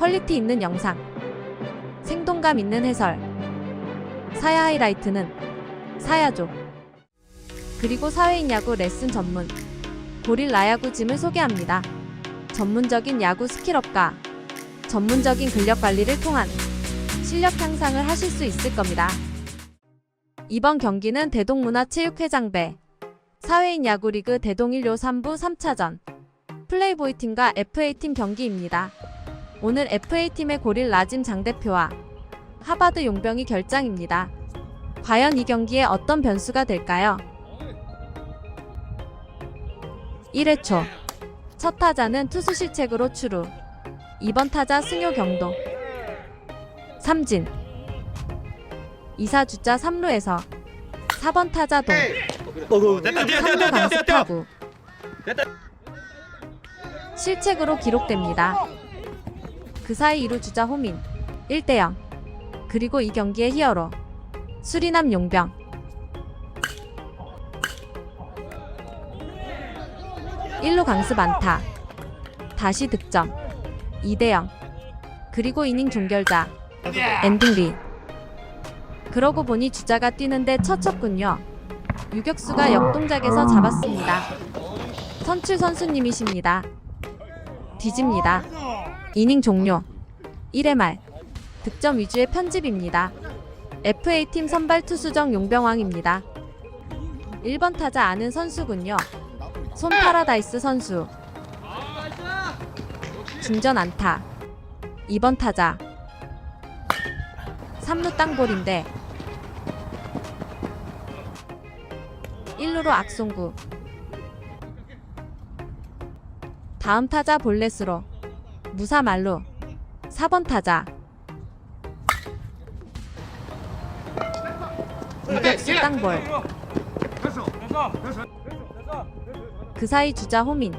퀄리티 있는 영상, 생동감 있는 해설, 사야 하이라이트는 사야조. 그리고 사회인 야구 레슨 전문 고릴라 야구 짐을 소개합니다. 전문적인 야구 스킬업과 전문적인 근력 관리를 통한 실력 향상을 하실 수 있을 겁니다. 이번 경기는 대동문화체육회장배 사회인 야구리그 대동 1요 3부 3차전 플레이보이 팀과 FA팀 경기입니다. 오늘 FA팀의 고릴 라짐 장대표와 하바드 용병이 결장입니다. 과연 이 경기에 어떤 변수가 될까요? 1회 초. 첫 타자는 투수 실책으로 추루. 2번 타자 승효 경도. 삼진. 2사 주자 3루에서 4번 타자 동. 어구 됐다 뛰어 뛰어 3루 뛰어 뛰어 강습 타구. 실책으로 기록됩니다. 그 사이 2루 주자 호민 1대0 그리고 이 경기의 히어로 수리남 용병. 1루 강습 안타 다시 득점. 2대0 그리고 이닝 종결자. 엔딩 리. 그러고 보니 주자가 뛰는데 쳤쳤군요. 유격수가 역동작에서 잡았습니다. 선출 선수님이십니다. 뒤집니다. 이닝 종료. 1회 말. 득점 위주의 편집입니다. FA팀 선발 투수정 용병왕입니다. 1번 타자 아는 선수군요. 손 파라다이스 선수. 중전 안타. 2번 타자. 3루 땅볼인데 1루로 악송구. 다음 타자 볼넷으로 무사 말루 4번 타자. 유격수 땅볼. 그 사이 주자 호민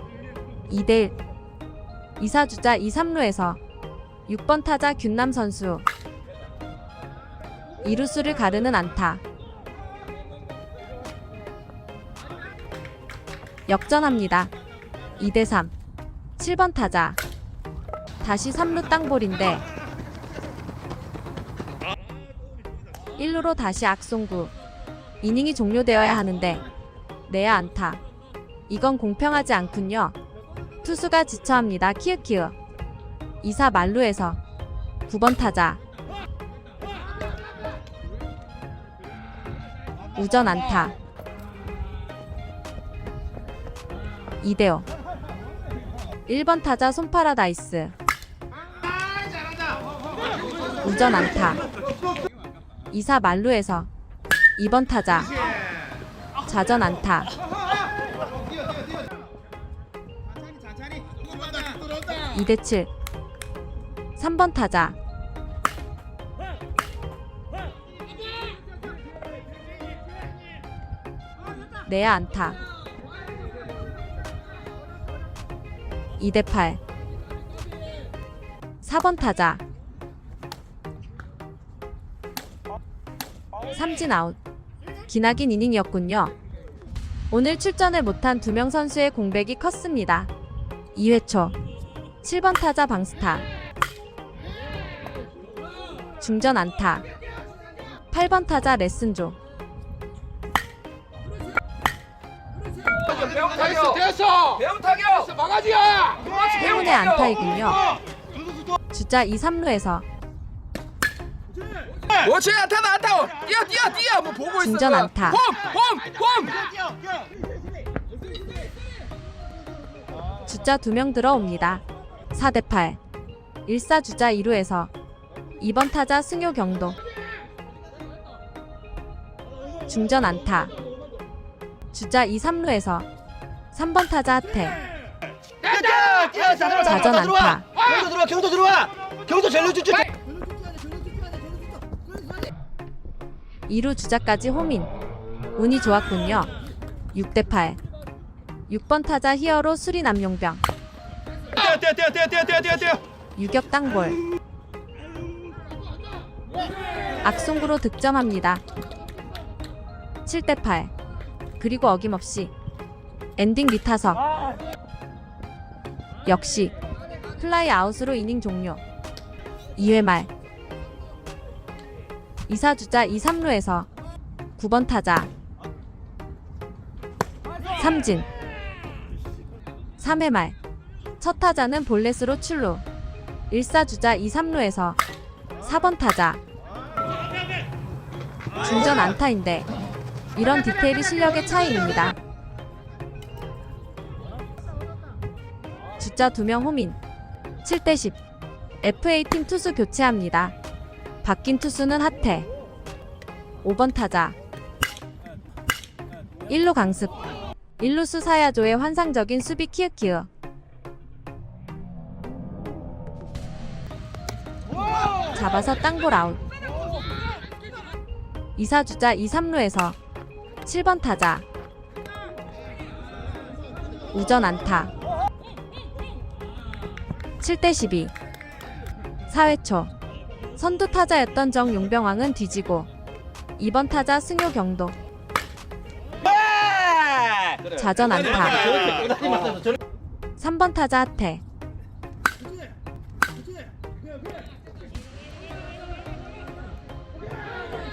2대1 이사 주자 2, 3루에서 6번 타자 균남 선수. 이루수를 가르는 안타. 역전합니다. 2대3 7번 타자. 다시 3루 땅볼인데 1루로 다시 악송구. 이닝이 종료되어야 하는데 내야 안타. 이건 공평하지 않군요. 투수가 지쳐합니다. 키읔키읔. 2사 만루에서 9번 타자. 우전 안타. 이대호 1번 타자 손파라다이스 우전 안타. 2사 만루에서 2번 타자 자전 안타. 2대 7 3번 타자. 내야 안타. 2대 8 4번 타자 삼진 아웃. 기나긴 이닝이었군요. 오늘 출전을 못한 두 명 선수의 공백이 컸습니다. 2회 초 7번 타자 방스타. 중전 안타. 8번 타자 레슨조. 됐어. 됐어. 배움 타격 망아지야 안타이군요. 주자 2, 3루에서 그렇지 안타다 안타 뛰어 뛰어 뛰어. 뭐 보고 있어 중전 안타. 홈홈홈. 주자 2명 들어옵니다. 4대 8 1사 주자 2루에서 2번 타자 승효 경도. 중전 안타. 주자 2, 3루에서 3번 타자 하태 자전 안타. 경도 들어와 경도 들어와. 경도 전력 주주 2루 주자까지 호민 운이 좋았군요. 6대 8 6번 타자 히어로 수리 남 용병. 뛰어 뛰어 뛰어 뛰어 뛰어 뛰어 뛰어. 뛰어 유격 땅볼. 악송구로 득점합니다. 7대 8 그리고 어김없이 엔딩 리타석. 역시 플라이 아웃으로 이닝 종료. 2회 말 이사주자 2, 3루에서 9번 타자 삼진. 3회 말. 첫 타자는 볼넷으로 출루. 1사주자 2, 3루에서 4번 타자. 중전 안타인데 이런 디테일이 실력의 차이입니다. 주자 2명 호민. 7대 10 FA팀 투수 교체합니다. 바뀐 투수는 하태. 5번 타자. 1루 강습. 1루수 사야조의 환상적인 수비 키읔키읔. 잡아서 땅볼 아웃. 2사주자 2, 3루에서 7번 타자. 우전 안타. 7대 12 4회 초 선두 타자였던 정용병왕은 뒤지고 2번 타자 승효 경도. 자전 안타. 저렇게 꼬다리 맞아서 저렇게 3번 타자 하태.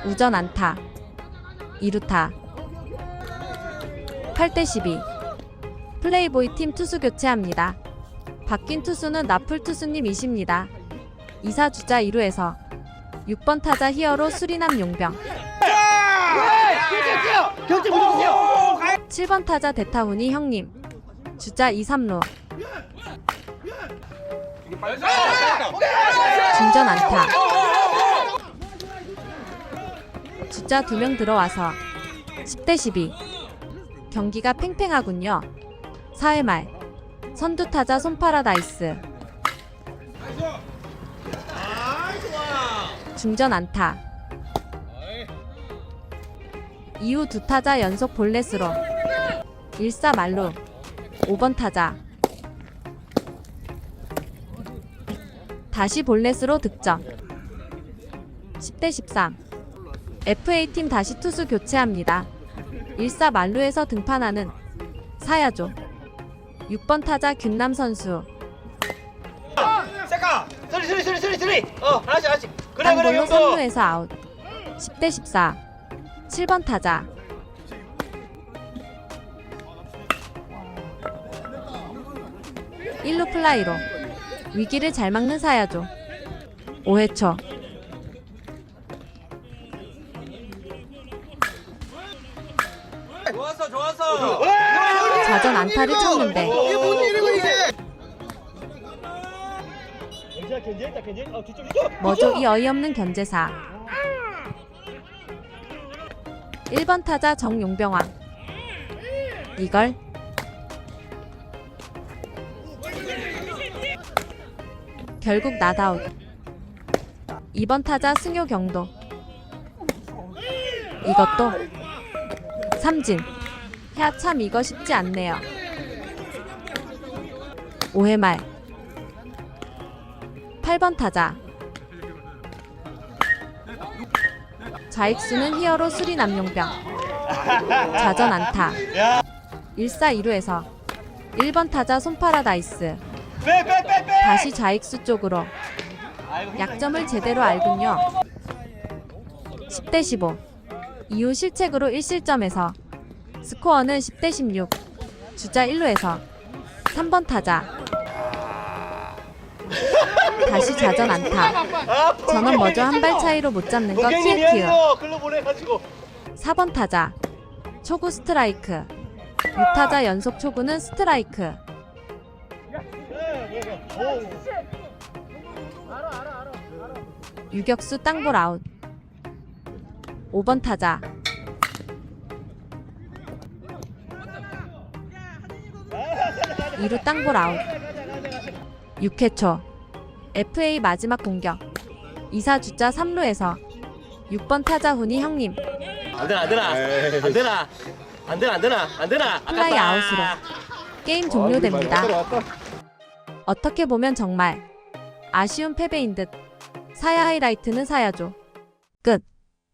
우전 안타. 2루타. 8대 12 플레이보이 팀 투수 교체합니다. 바뀐 투수는 나풀 투수님이십니다. 2사 주자 2루에서 6번 타자 히어로 수리남 용병. 경제 뛰어 경제 무조건 뛰어 7번 타자 대타훈이 형님. 주자 2, 3루. 중전 안타. 주자 2명 들어와서 10대 12 경기가 팽팽하군요. 4회 말. 선두 타자 손파라다이스 중전 안타. 이후 두 타자 연속 볼넷으로 1사 말루 5번 타자. 다시 볼넷으로 득점. 10대 13 FA팀 다시 투수 교체합니다. 1사 말루에서 등판하는 사야조. 6번 타자 균남 선수. 세카! 소리 소리 소리 소리! 어 하나씩 하나씩 그래 그래 땅볼로 경도 3루에서 아웃. 10대 14 7번 타자. 일루 플라이로. 위기를 잘 막는 사야조. 5회 초 좋았어 좋았어. 자전 안타를 쳤는데 뭐죠? 이 어이없는 견제사. 1번 타자 정용병왕 이걸? 결국 나다웃 2번 타자 승효 경도. 이것도 삼진. 야 참 이거 쉽지 않네요. 5회 말 8번 타자. 좌익수는 히어로 수리 남용병. 자전 안타. 1사 2루에서 1번 타자 손파라다이스. 다시 좌익수 쪽으로 약점을 제대로 알군요. 10대 15 이후 실책으로 1실점에서 스코어는 10대 16 주자 1루에서 3번 타자 다시 자전 안타. 전원 머저 한 발 차이로 못 잡는 글로 보내가지고. 4번 타자. 초구 스트라이크. 6타자 연속 초구는 스트라이크. 유격수 땅볼 아웃. 5번 타자. 이루 땅볼 아웃. 6회 초 FA 마지막 공격. 2사 주자 3루에서 6번 타자 훈이 형님. 안 되나 안 되나? 안 되나? 안 되나 안 되나? 안 되나? 플라이 아깝다. 아웃으로. 게임 종료됩니다. 어떻게 보면 정말 아쉬운 패배인 듯. 사야 하이라이트는 사야죠.